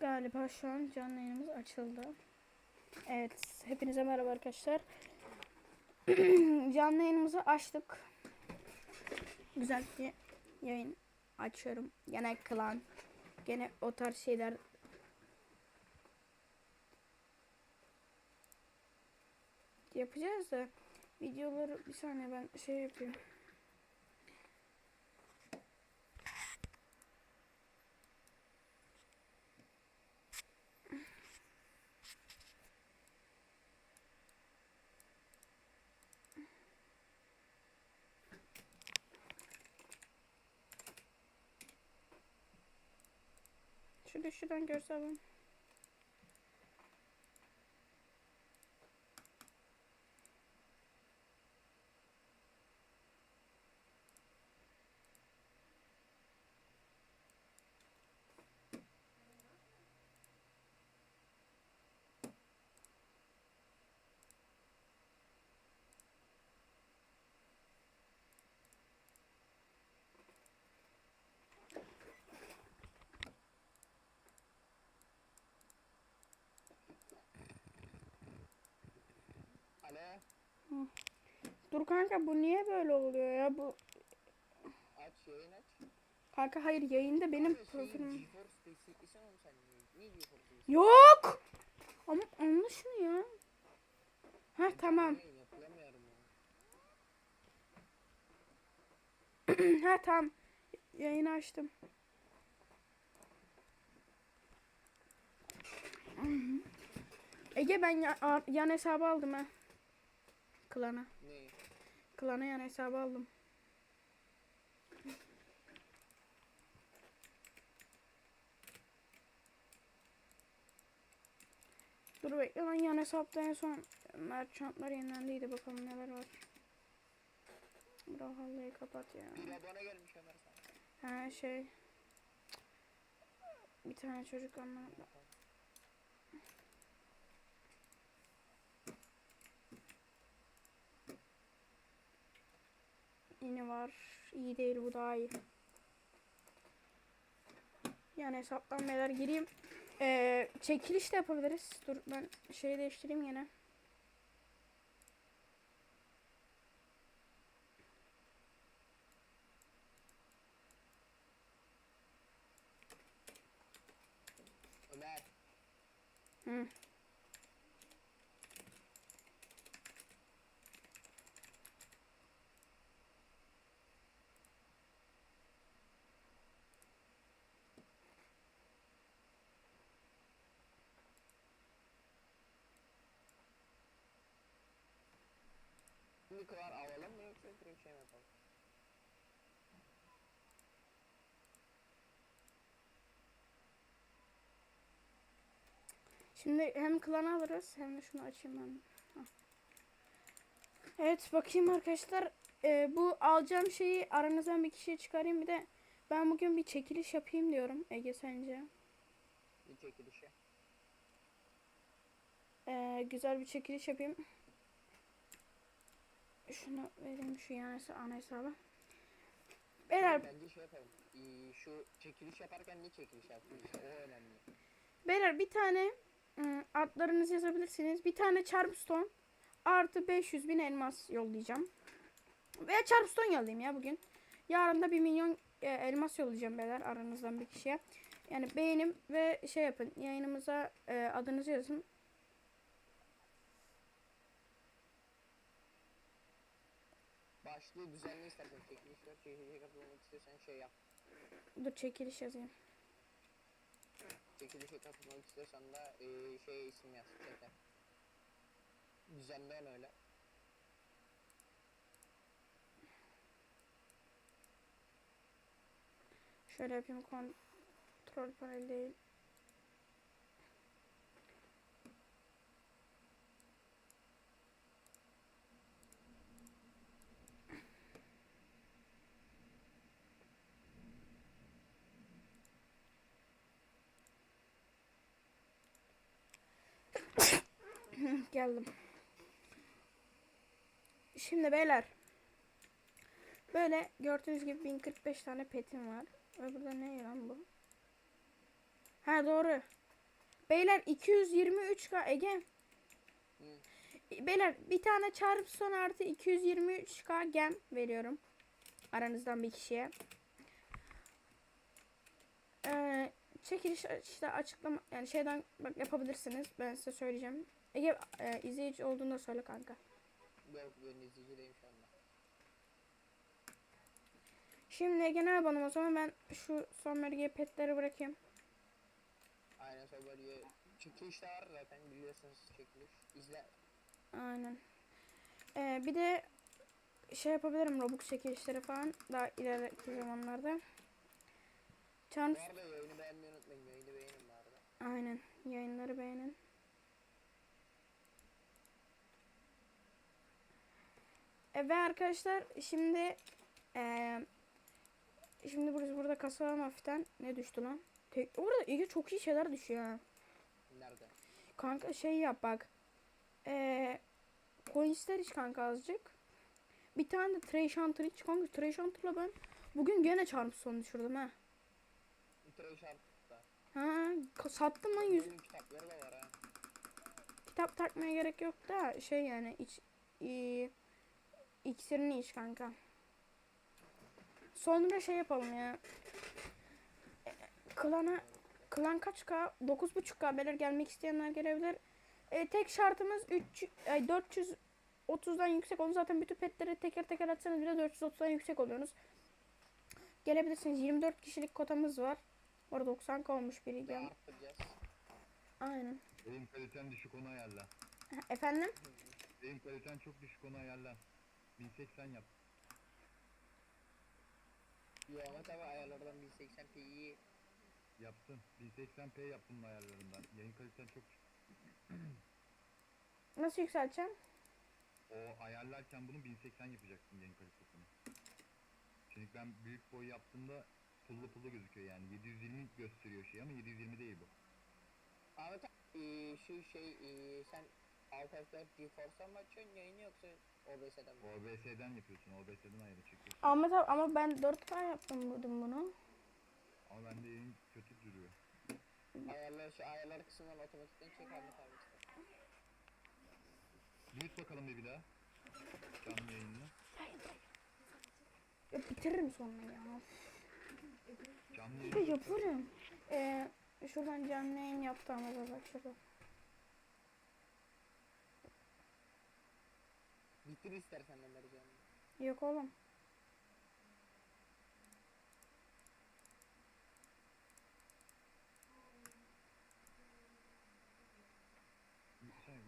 Galiba şu an canlı yayınımız açıldı. Evet, hepinize merhaba arkadaşlar. canlı yayınımızı açtık. Güzel bir yayın açıyorum. Gene klan, gene o tarz şeyler. Yapacağız da videoları bir saniye ben şey yapayım. Şurada şuradan görsem. Dur kanka bu niye böyle oluyor ya? Bu aç yayın aç. kanka hayır yayında benim profilim yok! Ama anla şunu ya. Ha tamam. ha tamam. Yayını açtım. Ege ben ya- yan hesabı aldım ha klana Ne? klana yan hesabı aldım Dur bekle lan yan hesapta en son merchantlar yenilendiydi bakalım neler var. Brawlhalla'yı kapat ya. Abone gelmiş Ömer sana. Ha şey. Bir tane çocuk ama. Yine var. İyi değil bu daha iyi. Yani hesaptan beyler gireyim. Ee, çekiliş de yapabiliriz. Dur ben şeyi değiştireyim yine. Ömer, Hı. Şimdi kıvar alalım mı yoksa direkt şey mi yapalım? Şimdi hem klanı alırız hem de şunu açayım ben. Hah. Evet bakayım arkadaşlar. Ee, bu alacağım şeyi aranızdan bir kişiye çıkarayım. Bir de ben bugün bir çekiliş yapayım diyorum. Ege sence? Bir çekilişe. Ee, güzel bir çekiliş yapayım. Şunu vereyim şu yan hesa- ana hesaba. Beyler, Bence şey yapalım. Ee, şu çekiliş yaparken ne çekiliş yapıyoruz? O önemli. beyler bir tane ım, adlarınızı yazabilirsiniz. Bir tane Charmstone artı 500 bin elmas yollayacağım. Veya Charmstone yollayayım ya bugün. Yarın da 1 milyon e, elmas yollayacağım beyler aranızdan bir kişiye. Yani beğenin ve şey yapın. Yayınımıza e, adınızı yazın. Başlığı düzenli istersen çekiliş var. Çekilişe katılmak istiyorsan şey yap. Dur çekiliş yazayım. Çekilişe katılmak istiyorsan da ee, şey isim yaz. Çete. Düzenleyen öyle. Şöyle yapayım kontrol panel değil. Geldim. Şimdi beyler. Böyle gördüğünüz gibi 1045 tane petim var. Ve burada ne lan bu? Ha doğru. Beyler 223k Ege. Hı. Beyler bir tane çarpı son artı 223k gem veriyorum. Aranızdan bir kişiye. Ee, çekiliş işte açıklama yani şeyden bak yapabilirsiniz. Ben size söyleyeceğim. Ege e, izleyici olduğunda söyle kanka. Yok ben izleyicideyim şu anda. Şimdi Ege ne yapalım o zaman ben şu son bölgeye petleri bırakayım. Aynen sonra böyle çekiliş de var zaten biliyorsunuz çekiliş. İzle. Aynen. Ee, bir de şey yapabilirim Robux çekilişleri falan daha ileriki zamanlarda. Charms Bu arada yayını beğenmeyi unutmayın. Yayını beğenin bu arada. Aynen. Yayınları beğenin. Ve arkadaşlar şimdi eee şimdi burası burada kasalım hafiften. Ne düştü lan? Tek, orada iyi çok iyi şeyler düşüyor ha. Nerede? Kanka şey yap bak. Eee polisler iç kanka azıcık. Bir tane de Trash Hunter iç kanka. Trash Hunter'la ben bugün gene çarpı son düşürdüm ha. Trash Art'ta. Ha sattım lan yüz. Kitapları da var ha. Kitap takmaya gerek yok da şey yani iç i, iksirini iç kanka. Sonra şey yapalım ya. E, Klana klan kaç k? 9.5k belir gelmek isteyenler gelebilir. E, tek şartımız 3 ay 430'dan yüksek. Onu zaten bütün petleri teker teker atsanız bile 430'dan yüksek oluyorsunuz. Gelebilirsiniz. 24 kişilik kotamız var. Orada 90k olmuş biri gel. Aynen. Benim kalitem düşük onu ayarla. Efendim? Benim kalitem çok düşük onu ayarla. 1080 yap. Yo ama tabi ayarlardan 1080p'yi Yaptım. 1080p yap bunun ayarlarından. Yayın kaliten çok. Nasıl yükselteceğim? O ayarlarken bunu 1080 yapacaksın yayın kalitesini. Çünkü ben büyük boy yaptığımda pullu pullu gözüküyor yani. 720 gösteriyor şey ama 720 değil bu. Ahmet abi eee, şu şey eee, sen Alt F4 GeForce'dan mı açıyorsun yayını yoksa OBS'den mi? OBS'den yapıyorsun. OBS'den ayrı çekiyorsun. Ahmet abi ama ben 4K yaptım bugün bunu. Ama bende yayın kötü duruyor. Ayarlar şu ayarlar kısmından otomatikten çek Ahmet abi işte. Büyüt bakalım bir bir daha. Canlı yayınını. Ya bitiririm sonra ya. Canlı Ya yayın. yaparım. Ee, şuradan canlı yayın yaptı abi bak şurada. Bitir istersen Ömer canım. Yok oğlum.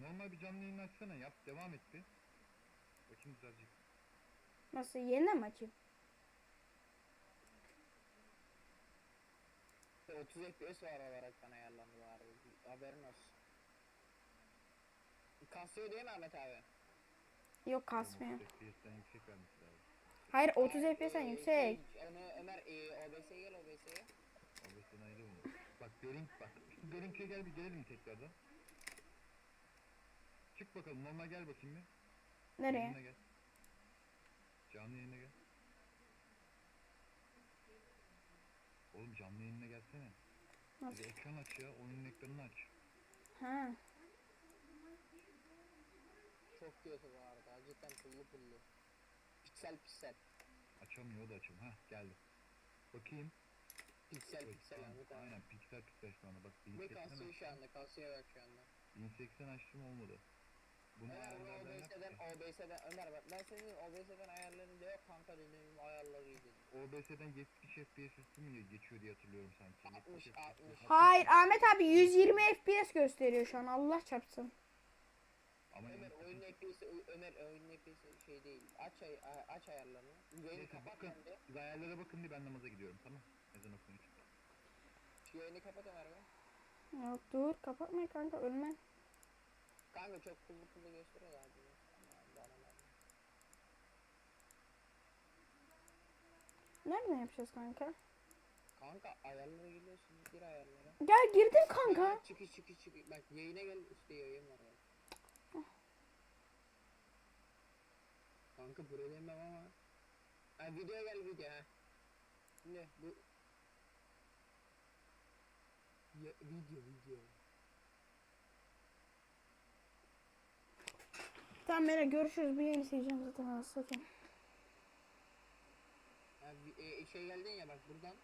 Normal bir canlı yayın açsana yap. Devam et bir. Bakayım düzelecek. Nasıl yeniden mi açayım? 30 FPS var olaraktan ayarlandı bu arada. Haberin olsun. Kasıyor değil mi Ahmet abi? Yok kasmıyor. Hayır 30 FPS'en Ee, yüksek. şey, onu Ömer e, OBS'ye gel OBS'ye. OBS'den ayrı bunu. Bak Görink bak. Şu Gerink'e gel bir gelelim tekrardan. Çık bakalım normal gel bakayım bir. Nereye? Yayına gel. Canlı yayına gel. Oğlum canlı yayına gelsene. Bir Nasıl? de ekran aç ya. Oyunun ekranını aç. Ha. Çok kötü bu arada. Cidden pullu pullu. Piksel piksel. Açamıyor da açım. Hah geldi. Bakayım. Piksel Evet, piksel. Ahmet abi. Aynen piksel piksel şu anda bak. Ve 1080 kasıyor şu açtım. anda. Kasıyor bak şu anda. 1080 açtım olmadı. Bunu Ömer bunu ayarlardan yap. OBS'den OBS'den Ömer bak ben senin OBS'den ayarlarını yok kanka dedim ayarları iyi dedim. OBS'den 70 FPS üstü mü geçiyor diye hatırlıyorum sanki. 60, 70 60. Hayır Ahmet abi 120 FPS gösteriyor şu an Allah çarpsın. Ama Ömer oyun FPS'i Ömer oyun FPS'i şey değil. Aç ay aç ayarlarını. Yayını Neyse kapat bakın. bende. Siz ayarlara bakın bir ben namaza gidiyorum tamam. Ezan okuyun. Şu yayını kapat Ömer be. Yok dur kapatma kanka ölme. Kanka çok pullu pullu gösteriyor ya. Nereden yapacağız kanka? Kanka ayarlara giriyorsun gir ayarlara. Gel girdim kanka. Çıkı çıkı çıkı. Bak yayına gel üstte yayın var bak. Kanka buraya demem ama. Ha video gel video ha. Ne bu? Ya, video video. Tamam Mera görüşürüz. Bir yeni sileceğim zaten. Ha, sakin. Ha, e, şey geldin ya bak buradan.